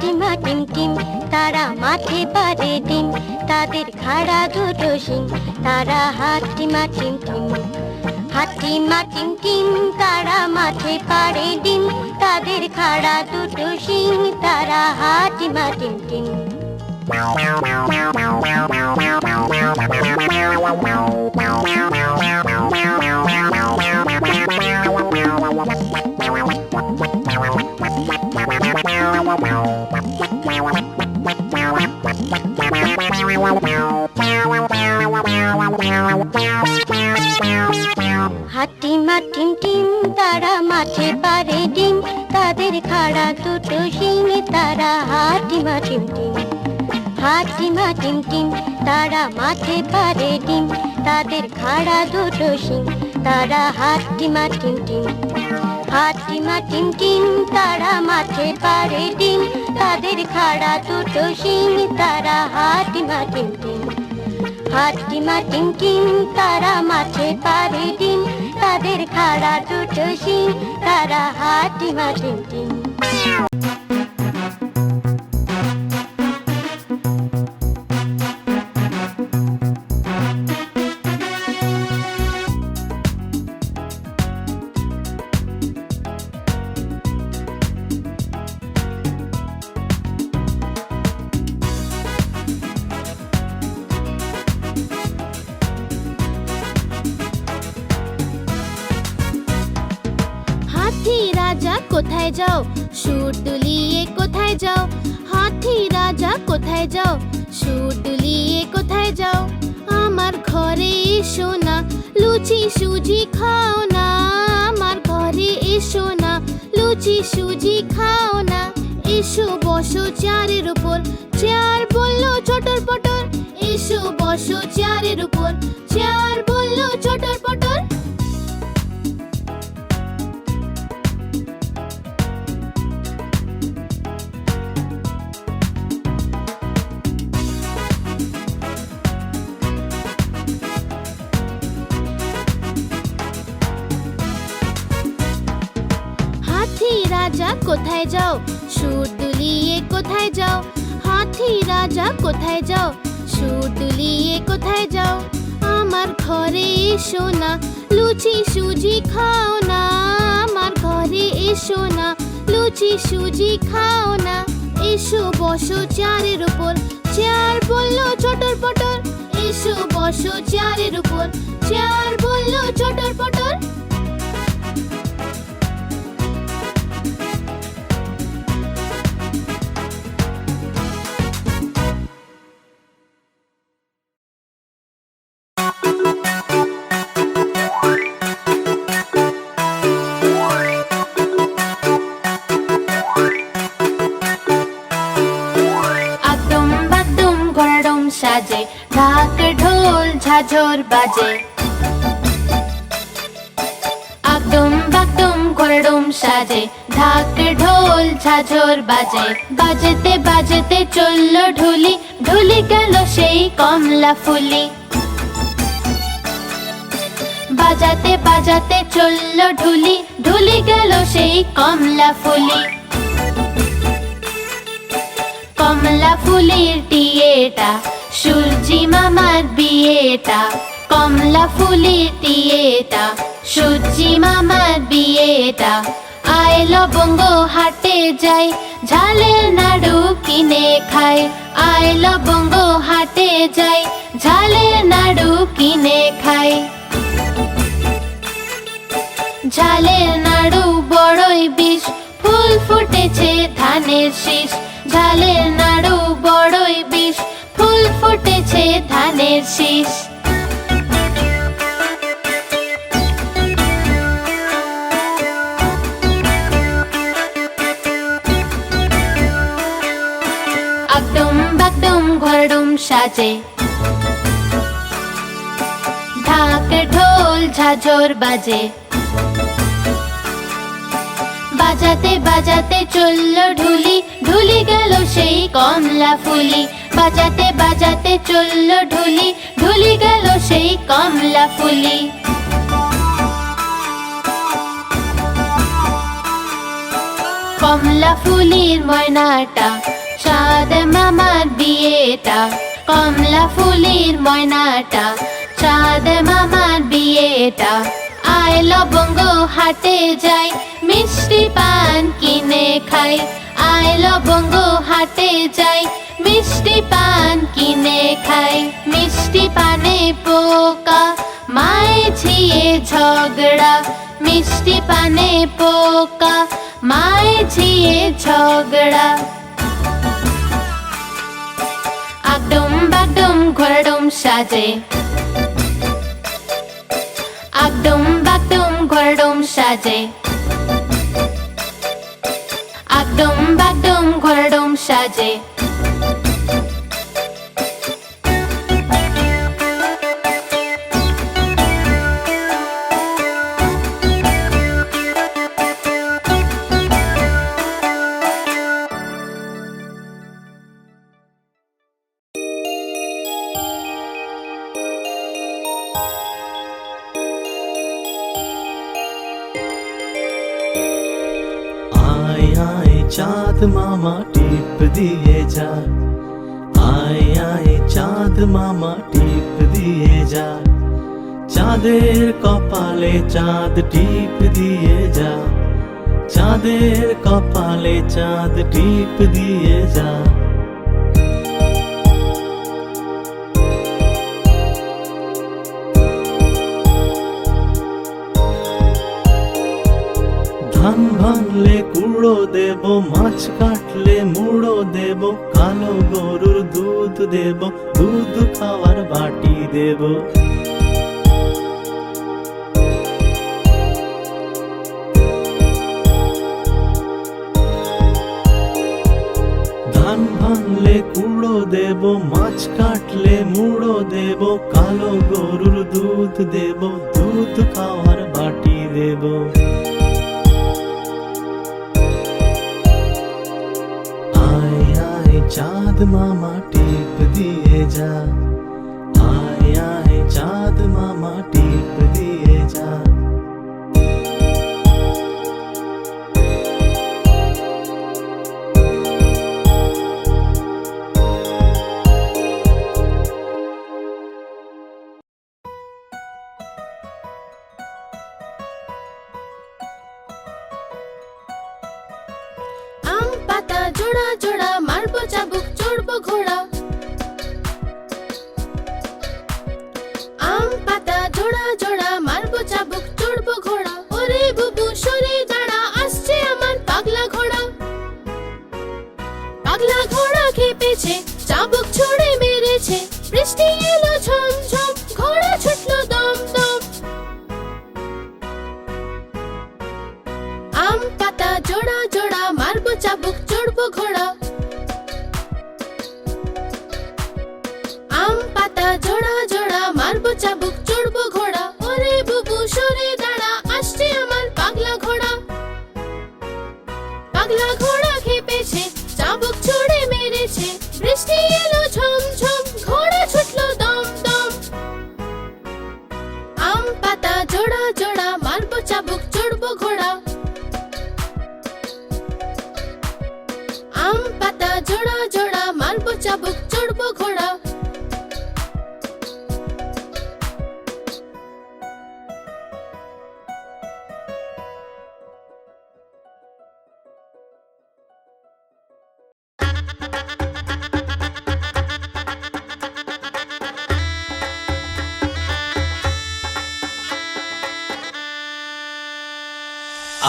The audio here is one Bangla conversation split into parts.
হাটিমা টিম টিম তারা মাঠে পারে ডিম, তাদের খাড়া দুটো শিং তারা হাটিমা টিম টিম। হাটিমা টিম টিম, তারা মাঠে পারে ডিম, তাদের খাড়া দুটো শিং তারা হাটিমা টিম টিম। টিম টিম তারা মাঠে পারে ডিম। তাদের খাড়া দুটো শিং, তারা হাটিমা টিম টিম। হাটিমা টিম টিম, তারা মাঠে পারে ডিম। তাদের খাড়া দুটো শিং, তারা হাটিমা টিম টিম। হাটিমা টিম টিম, তারা মাঠে পারে ডিম। তাদের খাড়া দুটো শিং, তারা হাটিমা টিম টিম। সুজি খাও না এসো বসো চেয়ারের উপর। চেয়ার বলল, চটর পটর এসো বসো চেয়ারের উপর। কোথায় যাও? সুর দুলিয়ে কোথায় যাও? হাতি রাজা কোথায় যাও? সুর দুলিয়ে কোথায় যাও? আমার ঘরে এসো না, লুচি সুজি খাও না। আমার ঘরে এসো না, লুচি সুজি খাও না। এসো, বসো চেয়ারের উপর। চেয়ার বলল, চটর পটর। এসো, বসো চেয়ারের উপর। চেয়ার বলল, চটর পটর। বাজে আকদম বাকদম ঘোড়াডম সাজে, ঢাক, ঢোল, ঝাঝর বাজে। বাজতে বাজতে চলল ঢুলি ঢুলি গেল সেই কমলা ফুলি। বাজাতে বাজাতে চলল ঢুলি ঢুলি গেল সেই কমলা ফুলি। কমলা ফুলের টিয়েটা সূর্যি মামার বিয়েটা। কমলা ফুলের টিয়েটা সূর্যি মামার বিয়েটা আয় লবঙ্গ হাটে যাই ঝালের নাড়ু কিনে খাই। আয় লবঙ্গ হাটে যাই ঝালের নাড়ু কিনে খাই। ঝালের নাড়ু বড়ই বিষ, ফুল ফুটেছে ধানের শীষ। ঝালের নাড়ু বড়ই বিষ, ফুল ফুটেছে ধানের শীষ। সাজে ঢাক, ঢোল, ঝাঝর বাজে। বাজাতে বাজাতে চলল ঢুলি। ঢুলি গেল সেই কমলা ফুলি। বাজাতে বাজাতে চলল ঢুলি। ঢুলি গেল সেই কমলা ফুলি। কমলা ফুলির ময়নাটা চাঁদ মামার বিয়েটা। কমলা ফুলির ময়নাটা, চাঁদ মামার বিয়েটা। আয় লবঙ্গ হাটে যাই, মিষ্টি পান কিনে খাই। আয় লবঙ্গ হাটে যাই, মিষ্টি পান কিনে খাই। মিষ্টি পানে পোকা, মায়ে ঝিয়ে ঝগড়া। মিষ্টি পানে পোকা, মায়ে ঝিয়ে ঝগড়া। আগডুম বাগডুম ঘোরডুম সাজে আগডুম বাগডুম ঘোরডুম সাজে আগডুম বাগডুম ঘোরডুম সাজে চাঁদ টিপ দিয়ে যা, চাঁদের কপালে চাঁদ টিপ দিয়ে যা। ধান ভাঙলে কুড়ো দেব, মাছ কাটলে মুড়ো দেব, কালো গরুর দুধ দেব, দুধ খাওয়ার বাটি দেব। দেব, মাছ কাটলে মুড়ো দেব, কালো গরুর দুধ দেব, দুধ খাওয়ার বাটি দেব। আয় চাঁদ মামা টিপ দিয়ে যা। আয় আয়, চাঁদ মামা টিপ পাতা জোড়া জোড়া মারবো চাবুক চড়বো ঘোড়া। আম পাতা জোড়া জোড়া মারবো চাবুক চাবুক চড়বো ঘোড়া।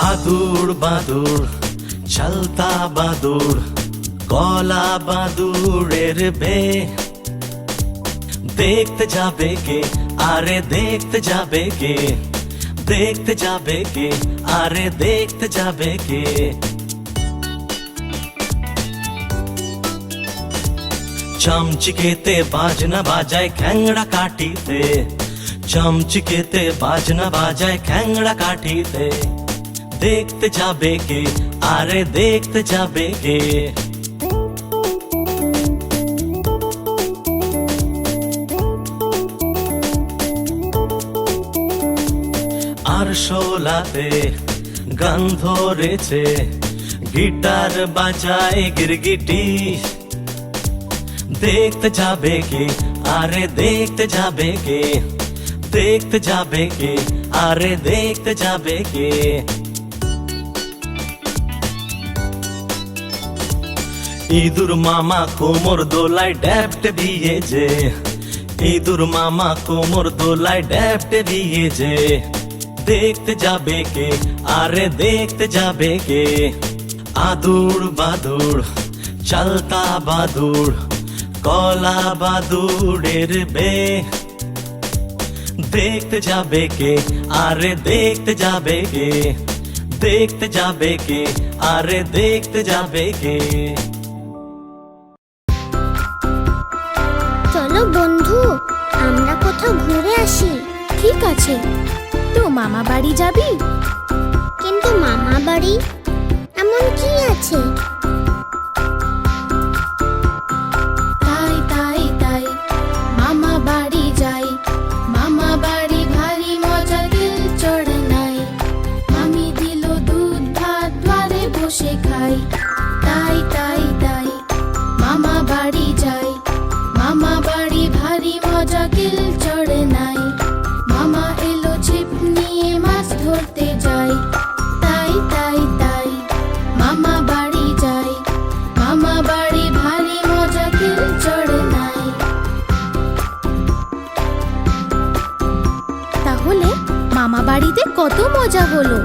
আদুর বাদুর চলতা বাদুর। কলা বাদুরের বে। দেখতে যাবে কে? আরে দেখতে যাবে কে? দেখতে যাবে কে? আরে দেখতে যাবে কে? চমচিকেতে বাজনা বাজায় খ্যাংড়া কাটিতে চমচিকেতে বাজনা বাজায় খ্যাংড়া কাঠিতে। দেখতে যাবে কে? আরে দেখতে যাবে কে? শোলাতে গান ধরেছে, গিটার বাজায় গিরগিটি। দেখতে যাবে কে? আরে দেখতে যাবে কে? দেখতে যাবে কে? আরে দেখতে যাবে কে? ইঁদুর মামা কোমর দোলায় ড্যাপটে দিয়েছে। ইঁদুর মামা কোমর দোলায় ড্যাপটে দিয়েছে। দেখতে যাবে কে? আরে দেখতে যাবে কে? আদুর বাদুর, চলতা বাদুর, কলা বাদুড়ের বে দেখতে যাবে কে? আরে দেখতে যাবে কে? দেখতে যাবে কে? আরে দেখতে যাবে কে? মামা বাড়ি যাবি? কিন্তু মামা বাড়ি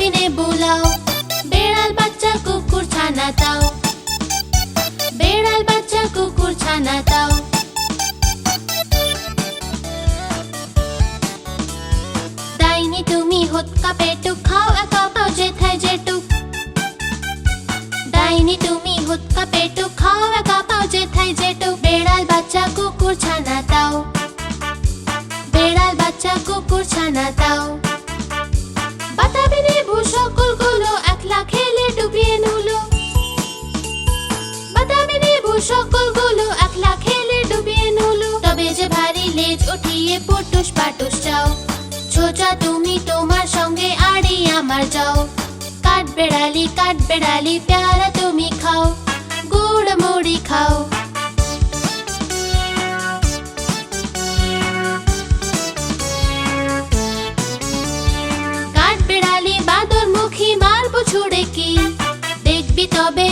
বাদামি নে বুলাও, বেড়াল বাচ্চা কুকুর ছানা দাও। বেড়াল বাচ্চা কুকুর ছানা দাও। ডাইনি তুমি হতকা পেটুক, খাও একা পাও যেথায় যেটুক ডাইনি তুমি হুৎকা পেটু খাও একা পাও যেথায় যেটু বেড়াল বাচ্চা কুকুর ছানা দাও। বেড়াল বাচ্চা কুকুর ছানা দাও। লেজ উঠিয়ে পটুস পাটুস যাও ছোচা তুমি তোমার সঙ্গে আড়ি আমার যাও। কাঠ বেড়ালি কাঠ বেড়ালি, প্যারা তুমি খাও। গুড় মুড়ি খাও। কাঠ বেড়ালি বাদর মুখী মারবো ছুড়ে কি? দেখবি তবে,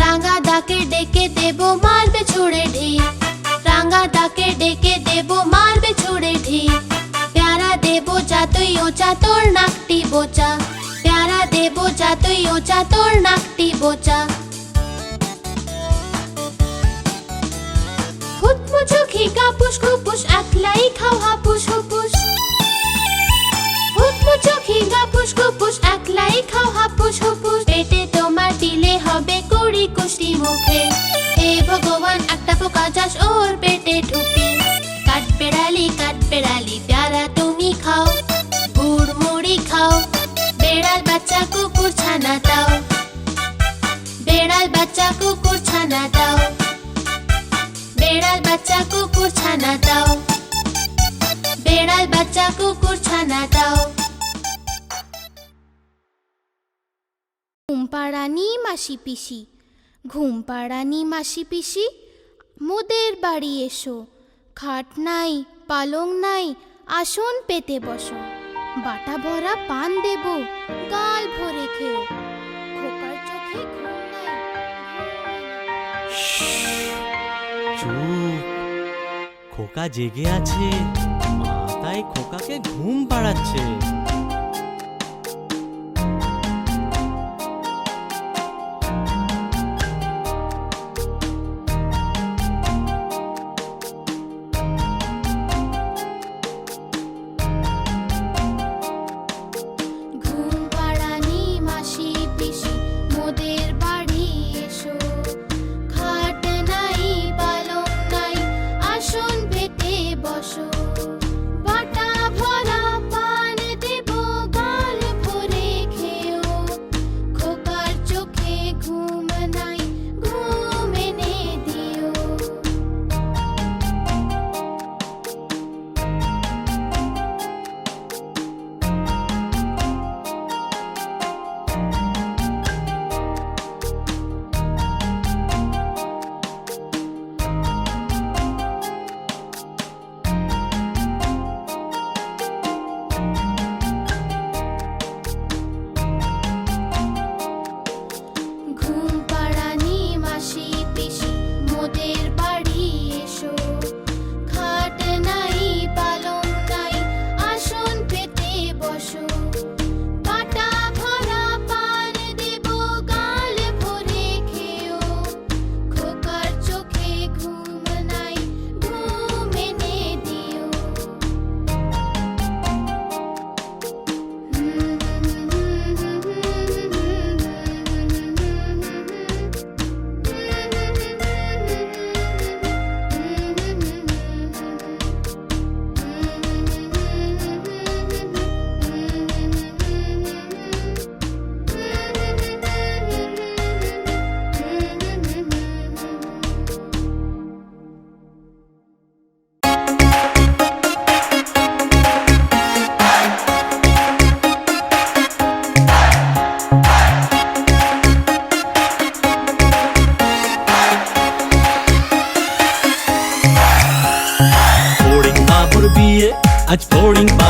রাঙা দাকে ডেকে দেব মারবে ছুড়ে ঢি। ডেকে দেব মারবে ছুড়ে ঢি প্যারা দেব যাতই ওচা, তোর নাকটি বোচা। প্যারা দেব যাতই ওচা, তোর নাকটি বোচা। পেটে তোমার দিলে পোকা ওর পেটে ঢুকে। কাঠ বেড়ালি কাঠ তুমি খাও। গুড় মুড়ি খাও। বেড়াল বাচ্চা, কুকুর ছানা দাও। বেড়াল বাচ্চা, কুকুর ছানা দাও। বেড়াল বাচ্চা, কুকুর ছানা দাও। বেড়াল বাচ্চা, কুকুর ছানা দাও। ঘুম পাড়ানি মাসি পিসি। ঘুম পাড়ানি মাসি পিসি মোদের বাড়ি এসো। খাট নাই, পালং নাই, আসন পেতে বসো। বাটা ভরা পান দেব, গাল ভরে খেও খোকা জেগে আছে মা তাই খোকাকে ঘুম পাড়াচ্ছে।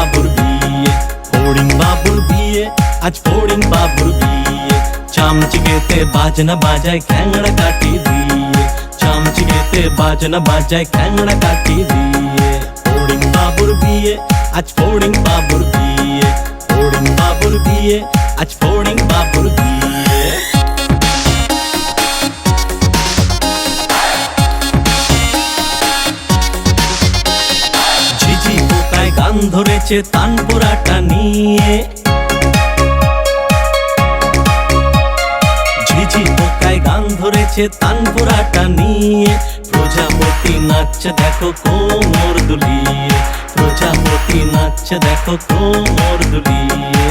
ফড়িং বাবুর বিয়ে ফড়িং বাবুর বিয়ে আজ ফড়িং বাবুর বিয়ে চামচিকেতে বাজনা বাজায় খ্যাংড়া কাটি দিয়ে চামচিকেতে বাজনা বাজায় খ্যাংড়া কাটি দিয়ে ফড়িং বাবুর বিয়ে আজ ফড়িং বাবুর বিয়ে ফড়িং বাবুর বিয়ে আজ ফড়িং বাবুর বিয়ে ঝিঝি ধরেছে তানপুরাটা নিয়ে। ঝিঝি পোকায় গান ধরেছে তানপুরাটা নিয়ে। প্রজাপতি নাচছে দেখো কোমর দুলিয়ে। প্রজাপতি নাচছে দেখো কোমর দুলিয়ে।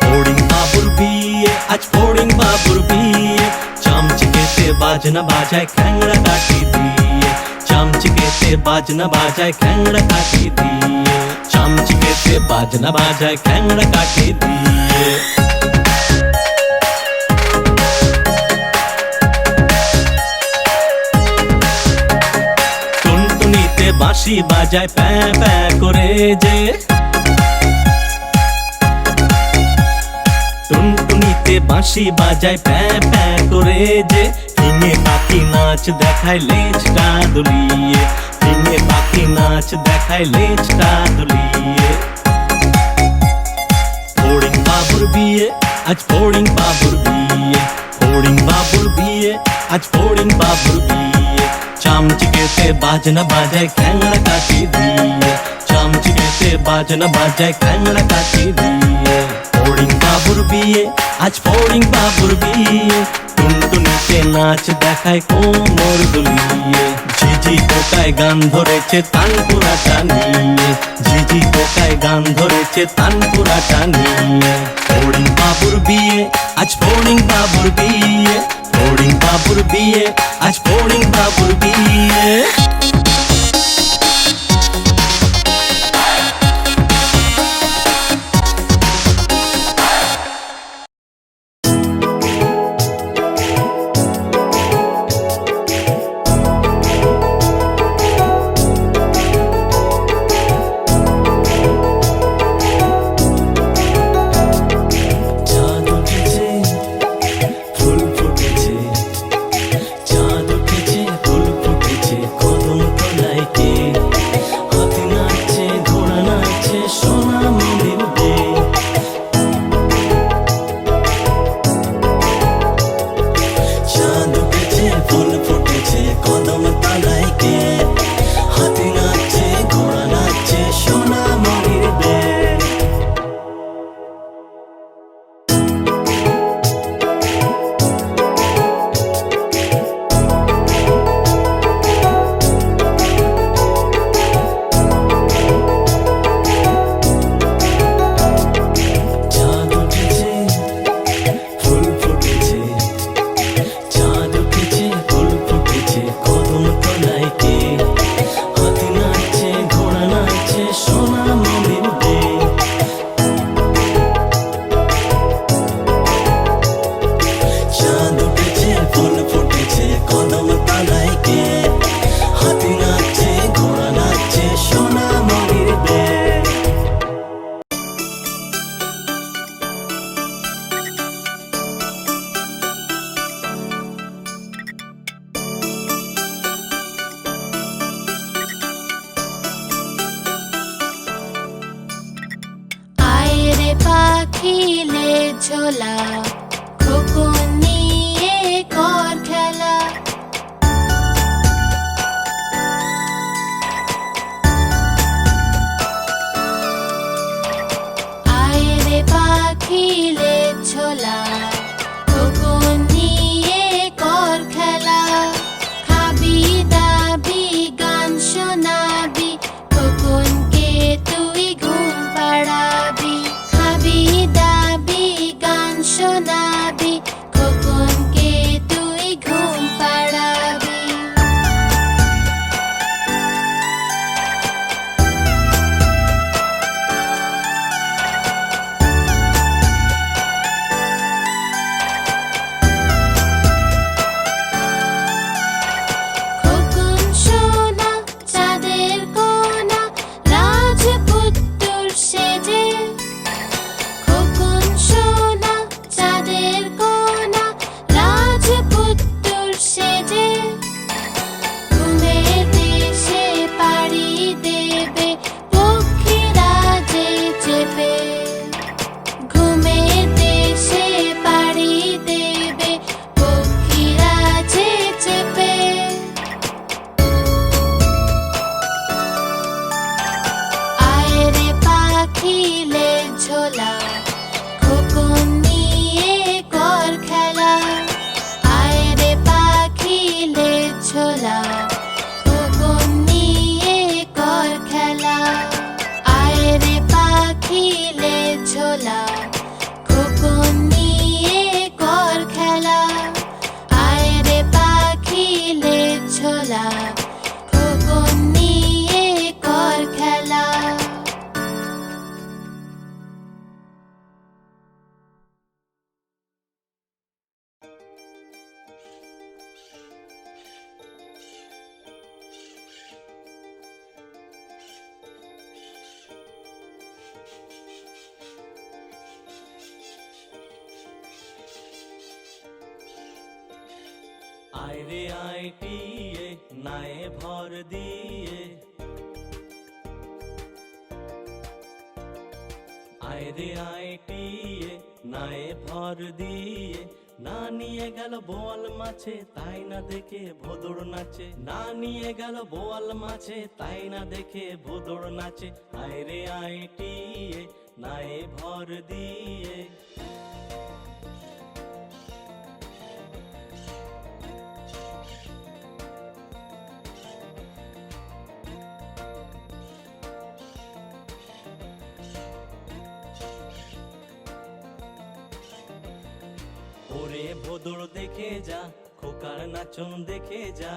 ফড়িং বাবুর বিয়ে, আজ ফড়িং বাবুর বিয়ে। চামচিকেতে বাজনা বাজায় খ্যাংড়া কাটি দিয়ে। চামচিকেতে বাজনা বাজায় খ্যাংড়া কাটি দিয়ে চামচিকেতে বাজনা বাজায় খ্যাংড়া কাটি দিয়ে টুনটুনিতে বাঁশি বাজায় প্যাঁ প্যাঁ করে যে টুনটুনিতে বাঁশি বাজায় প্যাঁ প্যাঁ করে যে ফিঙে পাখি নাচ দেখায় লেজটা দুলিয়ে ফিঙে পাখি নাচ দেখায় লেজটা দুলিয়ে ফড়িং বাবুর বিয়ে আজ ফড়িং বাবুর বিয়ে ফড়িং বাবুর বিয়ে আজ ফড়িং বাবুর বিয়ে চামচিকেতে বাজনা বাজায় খ্যাংড়া কাটি দিয়ে চামচিকেতে বাজনা বাজায় খ্যাংড়া কাটি দিয়ে ফড়িং বাবুর বিয়ে আজ ফড়িং বাবুর বিয়ে টুনটুনিতে নাচ দেখায় কোমর দুলিয়ে। ঝিঝি কোটায় গান ধরেছে তানপুরা টানিয়ে ঝিঝি কোটায় গান ধরেছে তানপুরা টানিয়ে ফড়িং বাবুর বিয়ে, আজ ফড়িং বাবুর বিয়ে। ফড়িং বাবুর বিয়ে, আজ ফড়িং বাবুর বিয়ে। পাখিলে ঝোলা ছিলে আইরে আইটিয়ে নায়ে ভর দিয়ে। আইরে আইটিয়ে নায়ে ভর দিয়ে। না নিয়ে গেল বোয়াল মাছে, তাই না দেখে ভোদর নাচে। না নিয়ে গেল বোয়াল মাছে, তাই না দেখে ভোদর নাচে। আইরে আইটিয়ে নায়ে ভর দিয়ে। ওরে ভোদর দেখে যা, খোকার নাচন দেখে যা।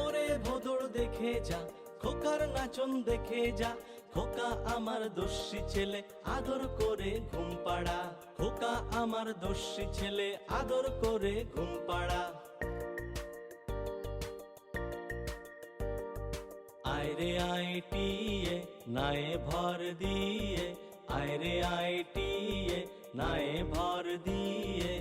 ওরে ভোদর দেখে যা, খোকার নাচন দেখে যা। খোকা আমার দোষী ছেলে, আদর করে ঘুম পাড়া। খোকা আমার দোষী ছেলে, আদর করে ঘুম পাড়া। আইরে আইটিয়ে নায়ে ভর দিয়ে। আইরে আইটিয়ে নায়ে ভর দিয়ে।